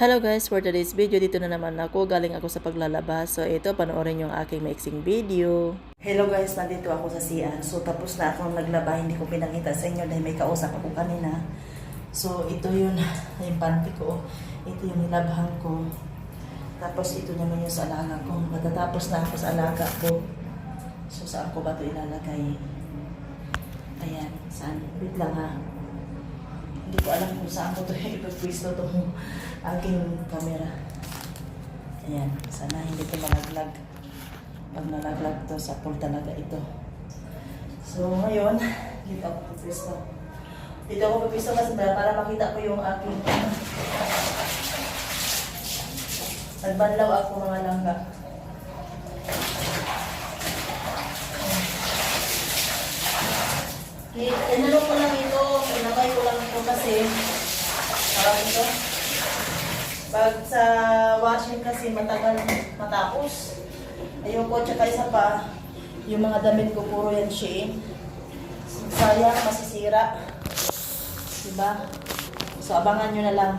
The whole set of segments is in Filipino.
Hello guys, for today's video, dito na naman ako. Galing ako sa paglalabas. So ito, panoorin yung aking mixing video. Hello guys, nandito ako sa CR. So tapos na akong naglaba, hindi ko pinakita sa inyo dahil may kausap ako kanina. So ito yun, yung panty ko. Ito yung nilabhan ko. Tapos ito naman yung sa alaga ko. Matatapos na ako sa alaga ko. So saan ko ba ito ilalagay? Ayan, saan? Wait lang ha. Hindi ko alam kung saan ko ito ipapwisto itong aking camera. Ayan, sana hindi ito malaglag. Pag nalaglag to, sapol talaga ito. So, ngayon, dito ako pupwisto. Dito ako pupwisto kasi para makita ko yung aking Nagbanlaw ako mga langga. Eh, inano ko lang ito, inabay ko lang ito kasi, parang ito, pag sa washing kasi matagal matapos. Ayoko, tsaka isa pa, yung mga damit ko puro yan Shein. Sayang, masisira. Diba? So, abangan nyo na lang.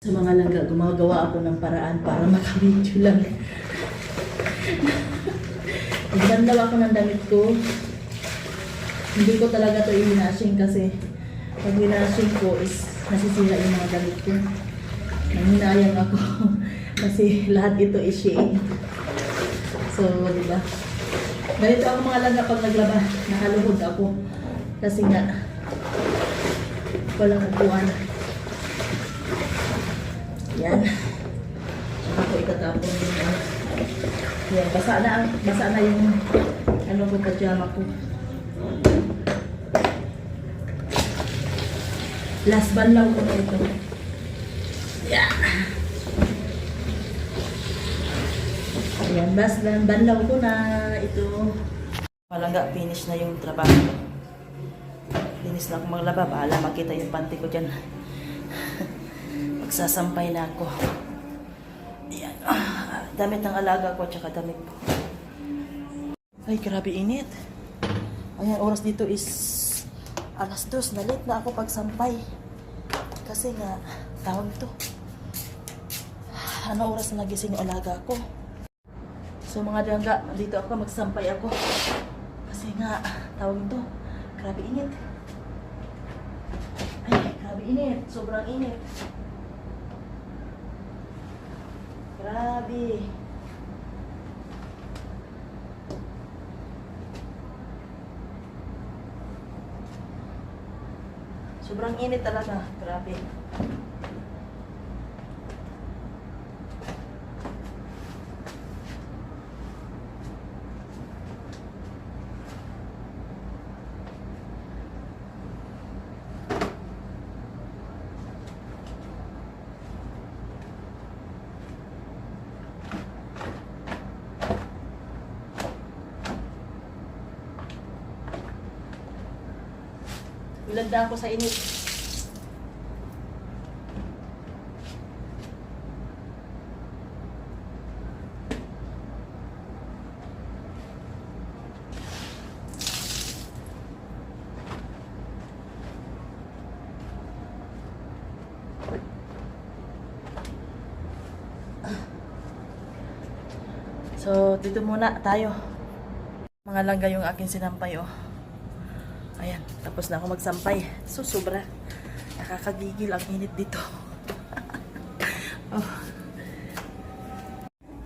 Sa mga langga, gumagawa ako ng paraan para makamedyo lang. Nagbandaw ako ng damit ko. Hindi ko talaga to i-washing kasi pag winashing ko is nasisira yung mga damit ko. Nanginayang ako kasi lahat ito is Shein. So, di ba? Ganito ako mga langga pag naglaba. Nakaluhod ako. Kasi nga, walang upuan. Yan. Saka ko itatapon yung ano. Yan, basa na, basa na yung ano ko, pajama ko. Last banlaw ko na ito. Yeah. Ayan, bas ban banlaw ko na ito. Malangga, finish na yung trabaho. Finish na ako maglaba. Bahala makita yung panty ko dyan. Magsasampay na ako. Ayan. Damit ng alaga ko, tsaka damit ko. Ay, grabe init. Ayan, oras dito is alas dos. Nalit na ako pagsampay. Kasi nga, tawag to. Ano oras na nagising yung alaga ko? So mga dangga, dito ako magsampay ako. Kasi nga, tawag to. Grabe init. Ay, grabe init. Sobrang init. Grabe. Sobrang init talaga. Grabe. Ilagda ko sa init. So, dito muna tayo. Mga langga yung aking sinampay, oh. Ayan, tapos na ako magsampay. So, sobra. Nakakagigil ang init dito. oh.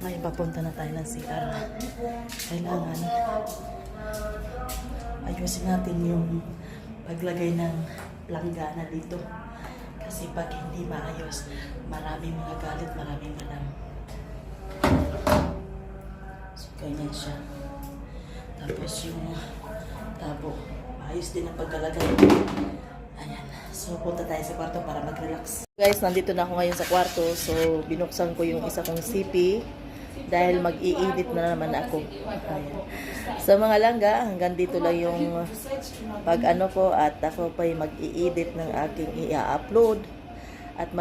Ngayon, papunta na tayo ng CR. Kailangan ayusin natin yung paglagay ng planggana dito. Kasi pag hindi maayos, maraming mga galit, maraming malam. So, ganyan siya. Tapos yung tabo, ayos din ang pagkalagay. Ayan. So, punta tayo sa kwarto para mag-relax. Guys, nandito na ako ngayon sa kwarto. So, binuksan ko yung isa kong CP dahil mag-i-edit na naman ako. Ayan. So, mga langga, hanggang dito lang yung pag ano ko at ako pa mag-i-edit ng aking i-upload. At